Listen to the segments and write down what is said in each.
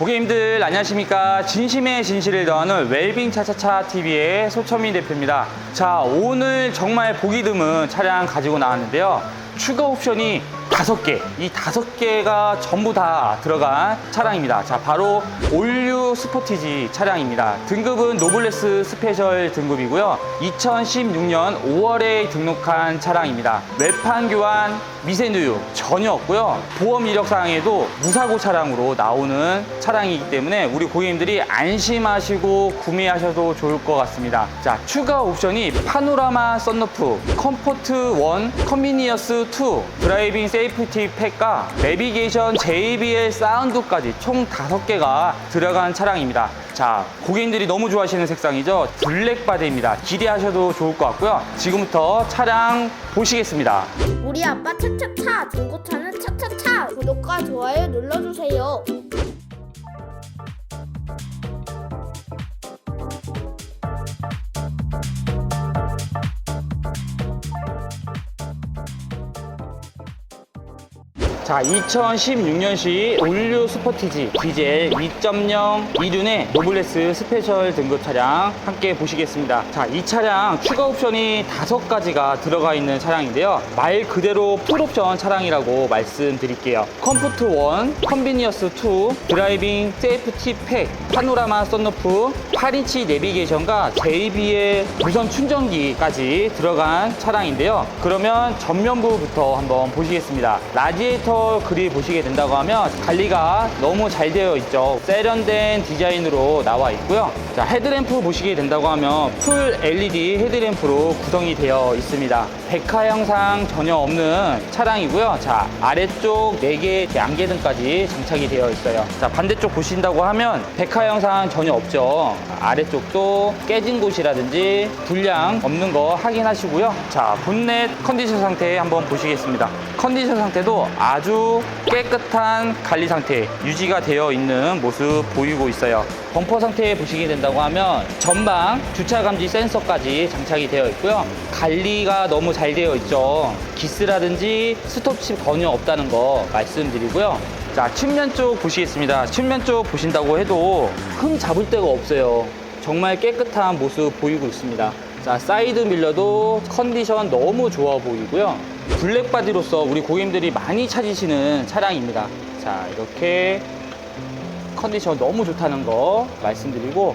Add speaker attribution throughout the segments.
Speaker 1: 고객님들 안녕하십니까? 진심의 진실을 더하는 웰빙 차차차 TV의 소천민 대표입니다. 자 오늘 정말 보기 드문 차량 가지고 나왔는데요. 추가 옵션이 다섯 개, 이 다섯 개가 전부 다 들어간 차량입니다. 자, 바로 올류 스포티지 차량입니다. 등급은 노블레스 스페셜 등급이고요. 2016년 5월에 등록한 차량입니다. 외판 교환, 미세누유 전혀 없고요. 보험 이력사항에도 무사고 차량으로 나오는 차량이기 때문에 우리 고객님들이 안심하시고 구매하셔도 좋을 것 같습니다. 자, 추가 옵션이 파노라마 썬루프, 컴포트 1, 컨비니어스 2, 드라이빙 세이프 티 팩과 내비게이션 JBL 사운드까지 총 5개가 들어간 차량입니다. 자, 고객님들이 너무 좋아하시는 색상이죠. 블랙 바디입니다. 기대하셔도 좋을 것 같고요. 지금부터 차량 보시겠습니다.
Speaker 2: 우리 아빠 차차차 중고차는 차차차 구독과 좋아요 눌러주세요.
Speaker 1: 자, 2016년식 올류 스포티지 디젤 2.0 이륜의 노블레스 스페셜 등급 차량 함께 보시겠습니다. 자, 이 차량 추가 옵션이 다섯 가지가 들어가 있는 차량인데요. 말 그대로 풀옵션 차량이라고 말씀드릴게요. 컴포트 1, 컨비니어스 2, 드라이빙 세이프티 팩, 파노라마 썬루프, 8인치 내비게이션과 JBL 무선 충전기까지 들어간 차량인데요. 그러면 전면부부터 한번 보시겠습니다. 라디에이터 그릴 보시게 된다고 하면 관리가 너무 잘 되어 있죠. 세련된 디자인으로 나와 있고요. 자, 헤드램프 보시게 된다고 하면 풀 LED 헤드램프로 구성이 되어 있습니다. 백화 형상 전혀 없는 차량이고요. 자, 아래쪽 4개 양계등까지 장착이 되어 있어요. 자, 반대쪽 보신다고 하면 백화 형상 전혀 없죠. 아래쪽도 깨진 곳이라든지 불량 없는 거 확인하시고요. 자, 본넷 컨디션 상태 한번 보시겠습니다. 컨디션 상태도 아주 깨끗한 관리 상태 유지가 되어 있는 모습 보이고 있어요. 범퍼 상태 보시게 된다고 하면 전방 주차 감지 센서까지 장착이 되어 있고요. 관리가 너무 잘 되어 있죠. 기스라든지 스톱칩 전혀 없다는 거 말씀드리고요. 자, 측면 쪽 보시겠습니다. 측면 쪽 보신다고 해도 흠 잡을 데가 없어요. 정말 깨끗한 모습 보이고 있습니다. 자, 사이드 밀러도 컨디션 너무 좋아 보이고요. 블랙 바디로서 우리 고객님들이 많이 찾으시는 차량입니다. 자, 이렇게 컨디션 너무 좋다는 거 말씀드리고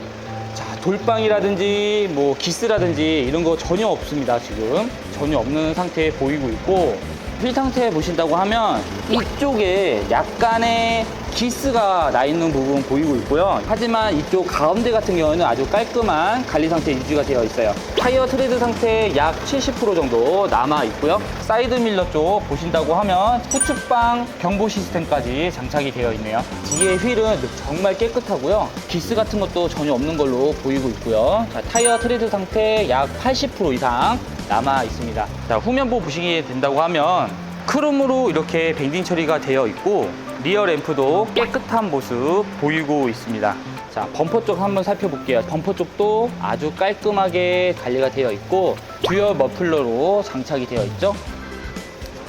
Speaker 1: 자 돌방이라든지 뭐 기스라든지 이런 거 전혀 없습니다 지금 전혀 없는 상태에 보이고 있고 휠 상태 보신다고 하면 이쪽에 약간의 기스가 나 있는 부분 보이고 있고요. 하지만 이쪽 가운데 같은 경우는 아주 깔끔한 관리 상태 유지가 되어 있어요. 타이어 트레드 상태 약 70% 정도 남아 있고요. 사이드 밀러 쪽 보신다고 하면 후측방 경보 시스템까지 장착이 되어 있네요. 뒤에 휠은 정말 깨끗하고요. 기스 같은 것도 전혀 없는 걸로 보이고 있고요. 자, 타이어 트레드 상태 약 80% 이상 남아 있습니다. 자, 후면부 보시게 된다고 하면 크롬으로 이렇게 밴딩 처리가 되어 있고 리어 램프도 깨끗한 모습 보이고 있습니다. 자 범퍼 쪽 한번 살펴볼게요. 범퍼 쪽도 아주 깔끔하게 관리가 되어 있고 듀얼 머플러로 장착이 되어 있죠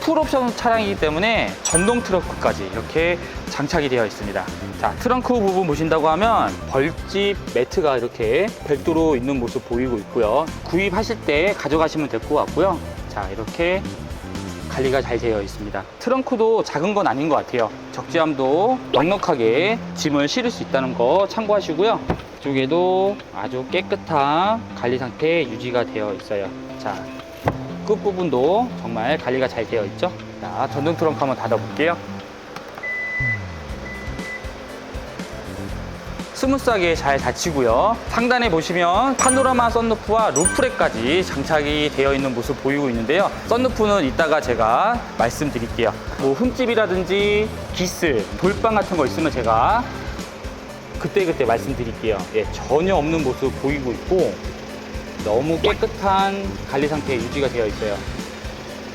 Speaker 1: 풀옵션 차량이기 때문에 전동 트렁크까지 이렇게 장착이 되어 있습니다. 자, 트렁크 부분 보신다고 하면 벌집 매트가 이렇게 별도로 있는 모습 보이고 있고요. 구입하실 때 가져가시면 될 것 같고요. 자, 이렇게 관리가 잘 되어 있습니다. 트렁크도 작은 건 아닌 것 같아요. 적재함도 넉넉하게 짐을 실을 수 있다는 거 참고하시고요. 이쪽에도 아주 깨끗한 관리 상태 유지가 되어 있어요. 자, 끝부분도 정말 관리가 잘 되어 있죠. 자, 전동 트렁크 한번 닫아 볼게요. 스무스하게 잘 닫히고요. 상단에 보시면 파노라마 썬루프와 루프렉까지 장착이 되어 있는 모습 보이고 있는데요. 썬루프는 이따가 제가 말씀드릴게요. 뭐 흠집이라든지 기스, 돌방 같은 거 있으면 제가 그때그때 말씀드릴게요. 예, 전혀 없는 모습 보이고 있고 너무 깨끗한 관리 상태 유지가 되어 있어요.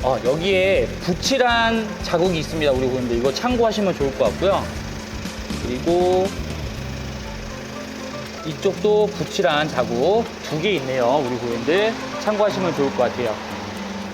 Speaker 1: 어, 여기에 붙이란 자국이 있습니다. 우리 고객님들 이거 참고하시면 좋을 것 같고요. 그리고 이쪽도 붙이란 자국 두 개 있네요. 우리 고객님들 참고하시면 좋을 것 같아요.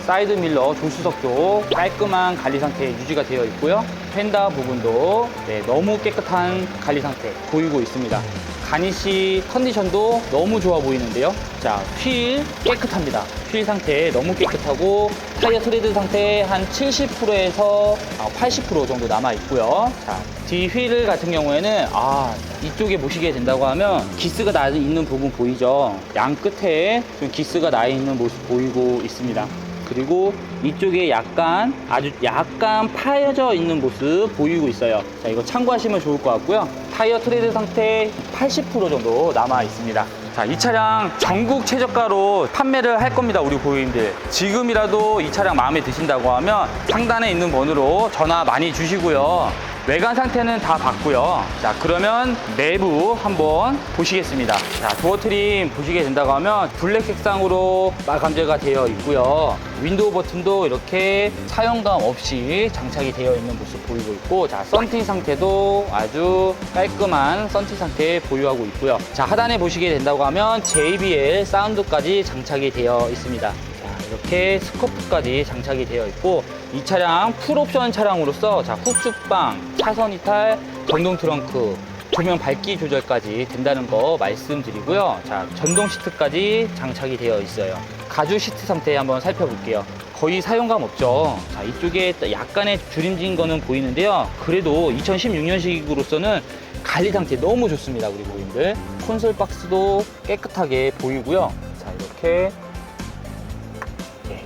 Speaker 1: 사이드 밀러 조수석 쪽 깔끔한 관리 상태 유지가 되어 있고요. 휀다 부분도 네, 너무 깨끗한 관리 상태 보이고 있습니다. 가니시 컨디션도 너무 좋아 보이는데요. 자, 휠 깨끗합니다. 휠 상태 너무 깨끗하고 타이어 트레드 상태 한 70%에서 80% 정도 남아 있고요. 자, 뒤휠 같은 경우에는 아 이쪽에 보시게 된다고 하면 기스가 나 있는 부분 보이죠? 양 끝에 좀 기스가 나 있는 모습 보이고 있습니다. 그리고 이쪽에 약간 아주 약간 파여져 있는 모습 보이고 있어요. 자, 이거 참고하시면 좋을 것 같고요. 타이어 트레드 상태 80% 정도 남아 있습니다. 자, 이 차량 전국 최저가로 판매를 할 겁니다, 우리 고객님들. 지금이라도 이 차량 마음에 드신다고 하면 상단에 있는 번호로 전화 많이 주시고요. 외관 상태는 다 봤고요. 자, 그러면 내부 한번 보시겠습니다. 자, 도어 트림 보시게 된다고 하면 블랙 색상으로 마감재가 되어 있고요. 윈도우 버튼도 이렇게 사용감 없이 장착이 되어 있는 모습 보이고 있고, 자, 썬팅 상태도 아주 깔끔한 썬팅 상태 보유하고 있고요. 자, 하단에 보시게 된다고 하면 JBL 사운드까지 장착이 되어 있습니다. 자, 이렇게 스코프까지 장착이 되어 있고 이 차량 풀옵션 차량으로서 자 후축방, 차선 이탈, 전동 트렁크, 조명 밝기 조절까지 된다는 거 말씀드리고요. 자 전동 시트까지 장착이 되어 있어요. 가죽 시트 상태 한번 살펴볼게요. 거의 사용감 없죠. 자 이쪽에 약간의 주림진 거는 보이는데요. 그래도 2016년식으로서는 관리 상태 너무 좋습니다, 우리 고객님들. 콘솔 박스도 깨끗하게 보이고요. 자 이렇게 네,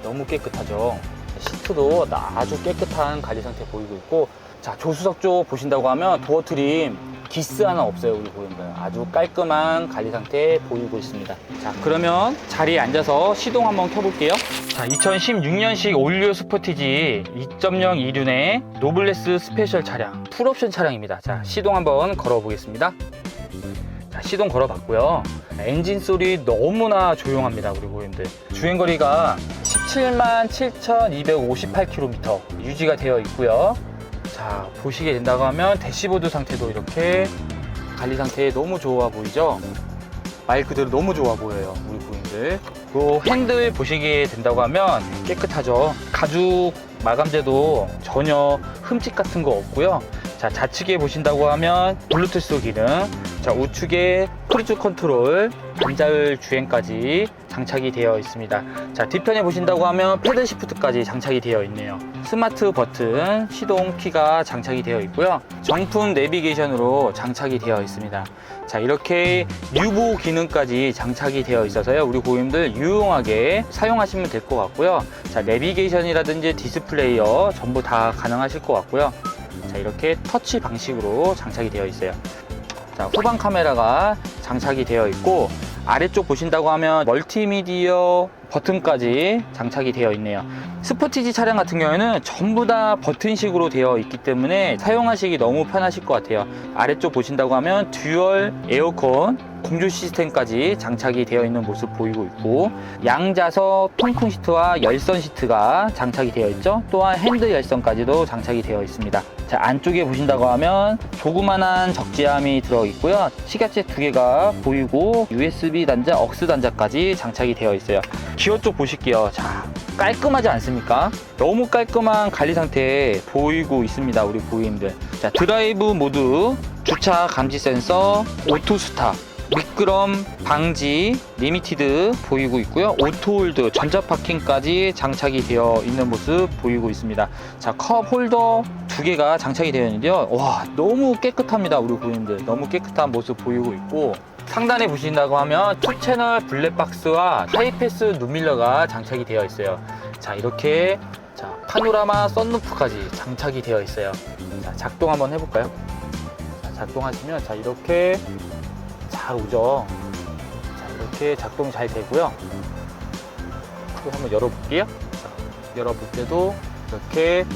Speaker 1: 너무 깨끗하죠. 시트도 아주 깨끗한 관리 상태 보이고 있고, 자, 조수석 쪽 보신다고 하면 도어 트림 기스 하나 없어요, 우리 고객님들. 아주 깔끔한 관리 상태 보이고 있습니다. 자, 그러면 자리에 앉아서 시동 한번 켜볼게요. 자, 2016년식 올리오 스포티지 2.0 이륜의 노블레스 스페셜 차량, 풀옵션 차량입니다. 자, 시동 한번 걸어보겠습니다. 자, 시동 걸어봤고요. 엔진 소리 너무나 조용합니다, 우리 고객님들. 주행거리가 17만 7,258km 유지가 되어 있고요. 자, 보시게 된다고 하면 대시보드 상태도 이렇게 관리 상태 너무 좋아 보이죠? 말 그대로 너무 좋아 보여요, 우리 고객님들. 그 핸들 보시게 된다고 하면 깨끗하죠. 가죽 마감재도 전혀 흠집 같은 거 없고요. 자, 좌측에 보신다고 하면 블루투스 기능, 자, 우측에 크루즈 컨트롤, 반자율 주행까지 장착이 되어 있습니다. 자, 뒤편에 보신다고 하면 패드 시프트까지 장착이 되어 있네요. 스마트 버튼, 시동 키가 장착이 되어 있고요. 정품 내비게이션으로 장착이 되어 있습니다. 자, 이렇게 유보 기능까지 장착이 되어 있어서요. 우리 고객님들 유용하게 사용하시면 될 것 같고요. 자, 내비게이션이라든지 디스플레이어 전부 다 가능하실 것 같고요. 자, 이렇게 터치 방식으로 장착이 되어 있어요. 자, 후방 카메라가 장착이 되어 있고 아래쪽 보신다고 하면 멀티미디어 버튼까지 장착이 되어 있네요. 스포티지 차량 같은 경우에는 전부 다 버튼식으로 되어 있기 때문에 사용하시기 너무 편하실 것 같아요. 아래쪽 보신다고 하면 듀얼 에어컨 공조 시스템까지 장착이 되어 있는 모습 보이고 있고 양자석 통풍 시트와 열선 시트가 장착이 되어 있죠. 또한 핸드 열선까지도 장착이 되어 있습니다. 자, 안쪽에 보신다고 하면 조그만한 적재함이 들어 있고요. 시가체 두 개가 보이고 USB 단자, 억스 단자까지 장착이 되어 있어요. 기어 쪽 보실게요. 자, 깔끔하지 않습니까? 너무 깔끔한 관리 상태 보이고 있습니다. 우리 고객님들. 자, 드라이브 모드, 주차 감지 센서, 오토 스탑, 미끄럼 방지 리미티드 보이고 있고요. 오토홀드 전자 파킹까지 장착이 되어 있는 모습 보이고 있습니다. 자, 컵 홀더 두 개가 장착이 되어 있는데요. 와, 너무 깨끗합니다. 우리 고객님들. 너무 깨끗한 모습 보이고 있고 상단에 보신다고 하면 투 채널 블랙박스와 하이패스 눈밀러가 장착이 되어 있어요. 자, 이렇게 자, 파노라마 썬루프까지 장착이 되어 있어요. 자, 작동 한번 해볼까요? 자, 작동하시면 자, 이렇게 잘 오죠. 자, 이렇게 작동이 잘 되고요. 또 한번 열어볼게요. 자, 열어볼 때도 이렇게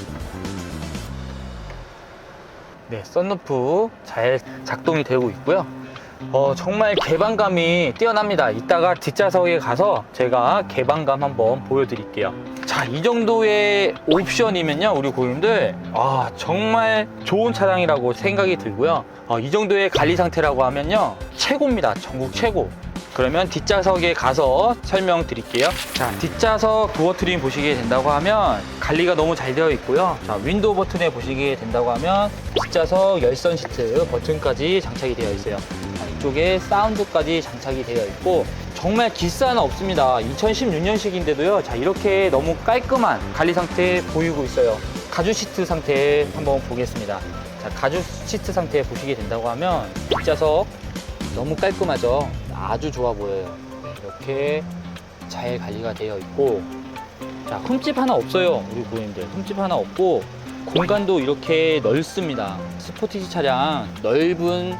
Speaker 1: 네, 썬루프 잘 작동이 되고 있고요. 어, 정말 개방감이 뛰어납니다. 이따가 뒷좌석에 가서 제가 개방감 한번 보여드릴게요. 자, 이 정도의 옵션이면요, 우리 고객님들, 아, 정말 좋은 차량이라고 생각이 들고요. 어, 이 정도의 관리 상태라고 하면요, 최고입니다. 전국 최고. 그러면 뒷좌석에 가서 설명드릴게요. 자, 뒷좌석 도어 트림 보시게 된다고 하면 관리가 너무 잘 되어 있고요. 자, 윈도우 버튼에 보시게 된다고 하면 뒷좌석 열선 시트 버튼까지 장착이 되어 있어요. 자, 이쪽에 사운드까지 장착이 되어 있고 정말 하나 없습니다. 2016년식인데도요. 자, 이렇게 너무 깔끔한 관리 상태 보이고 있어요. 가죽 시트 상태 한번 보겠습니다. 자, 가죽 시트 상태 보시게 된다고 하면 뒷좌석 너무 깔끔하죠. 아주 좋아 보여요. 이렇게 잘 관리가 되어 있고, 자, 흠집 하나 없어요. 우리 고객님들. 흠집 하나 없고, 공간도 이렇게 넓습니다. 스포티지 차량 넓은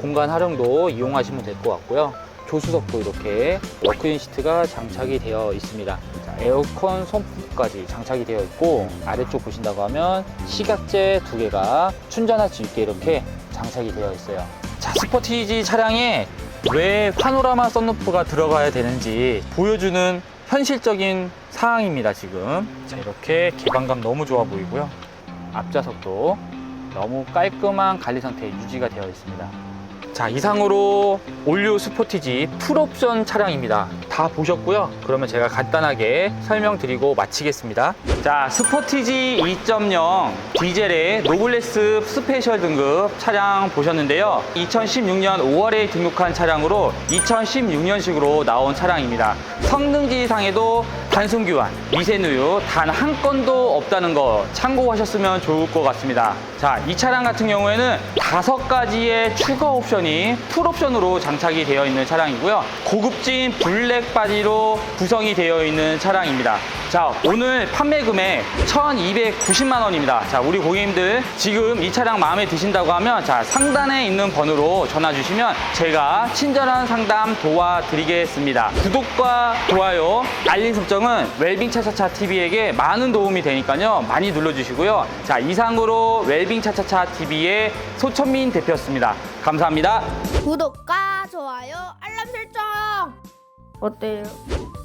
Speaker 1: 공간 활용도 이용하시면 될 것 같고요. 조수석도 이렇게 워크인 시트가 장착이 되어 있습니다. 자, 에어컨 선풍까지 장착이 되어 있고 아래쪽 보신다고 하면 시각재 두 개가 충전할 수 있게 이렇게 장착이 되어 있어요. 자, 스포티지 차량에 왜 파노라마 썬루프가 들어가야 되는지 보여주는 현실적인 사항입니다, 지금. 자, 이렇게 개방감 너무 좋아 보이고요. 앞좌석도 너무 깔끔한 관리 상태 유지가 되어 있습니다. 자, 이상으로 올류 스포티지 풀옵션 차량입니다. 다 보셨고요. 그러면 제가 간단하게 설명드리고 마치겠습니다. 자, 스포티지 2.0 디젤의 노블레스 스페셜 등급 차량 보셨는데요. 2016년 5월에 등록한 차량으로 2016년식으로 나온 차량입니다. 성능지상에도 단순 교환, 미세누유 단 한 건도 없다는 거 참고하셨으면 좋을 것 같습니다. 자, 이 차량 같은 경우에는 다섯 가지의 추가 옵션 이 풀 옵션으로 장착이 되어 있는 차량이고요. 고급진 블랙 바디로 구성이 되어 있는 차량입니다. 자, 오늘 판매 금액 1,290만 원입니다. 자, 우리 고객님들 지금 이 차량 마음에 드신다고 하면 자, 상단에 있는 번호로 전화 주시면 제가 친절한 상담 도와드리겠습니다. 구독과 좋아요, 알림 설정은 웰빙 차차차 TV에게 많은 도움이 되니까요. 많이 눌러주시고요. 자, 이상으로 웰빙 차차차 TV의 소천민 대표였습니다. 감사합니다.
Speaker 2: 구독과 좋아요, 알람 설정. 어때요?